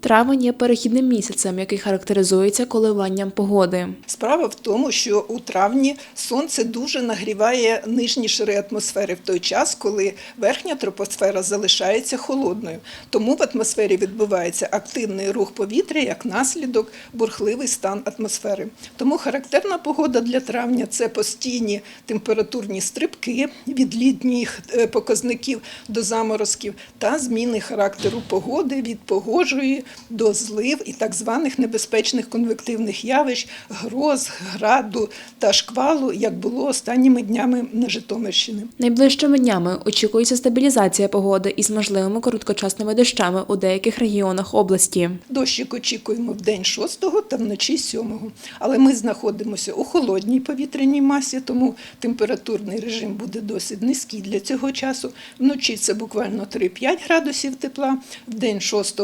Травень є перехідним місяцем, який характеризується коливанням погоди. Справа в тому, що у травні сонце дуже нагріває нижні шари атмосфери в той час, коли верхня тропосфера залишається холодною. Тому в атмосфері відбувається активний рух повітря як наслідок бурхливий стан атмосфери. Тому характерна погода для травня це постійні температурні стрибки від літніх е, показників до заморозків та зміни характеру погоди від погожої до злив і так званих небезпечних конвективних явищ, гроз, граду та шквалу, як було останніми днями на Житомирщині. Найближчими днями очікується стабілізація погоди із можливими короткочасними дощами у деяких регіонах області. Дощик очікуємо в день 6 та вночі 7. Але ми знаходимося у холодній повітряній масі, тому температурний режим буде досить низький для цього часу. Вночі це буквально 3-5 градусів тепла, в день 6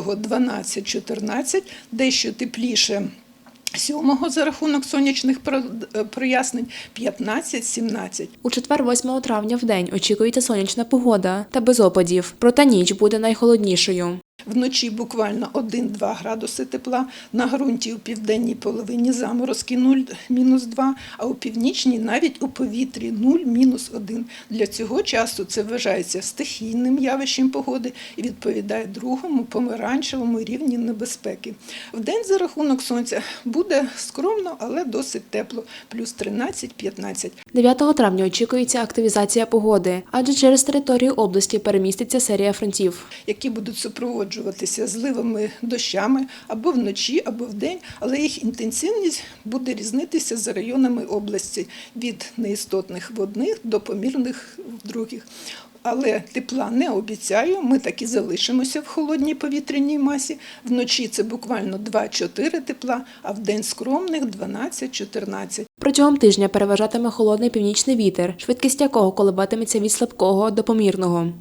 12-14, дещо тепліше. 7 за рахунок сонячних е, прояснень 15-17. У четвер, 8 травня в день очікується сонячна погода та без опадів. Проте ніч буде найхолоднішою. Вночі буквально 1-2 градуси тепла, на ґрунті у південній половині заморозки 0-2, а у північній навіть у повітрі 0-1. Для цього часу це вважається стихійним явищем погоди і відповідає другому помаранчевому рівні небезпеки. Вдень за рахунок сонця буде скромно, але досить тепло, плюс 13-15. 9 травня очікується активізація погоди, адже через територію області переміститься серія фронтів. які будуть супроводжуватися зливами дощами або вночі, або вдень, але їх інтенсивність буде різнитися за районами області від неістотних в одних до помірних в других. Але тепла не обіцяю, ми так і залишимося в холодній повітряній масі. Вночі це буквально 2-4 тепла, а в день скромних 12-14. Протягом тижня переважатиме холодний північний вітер, швидкість якого коливатиметься від слабкого до помірного.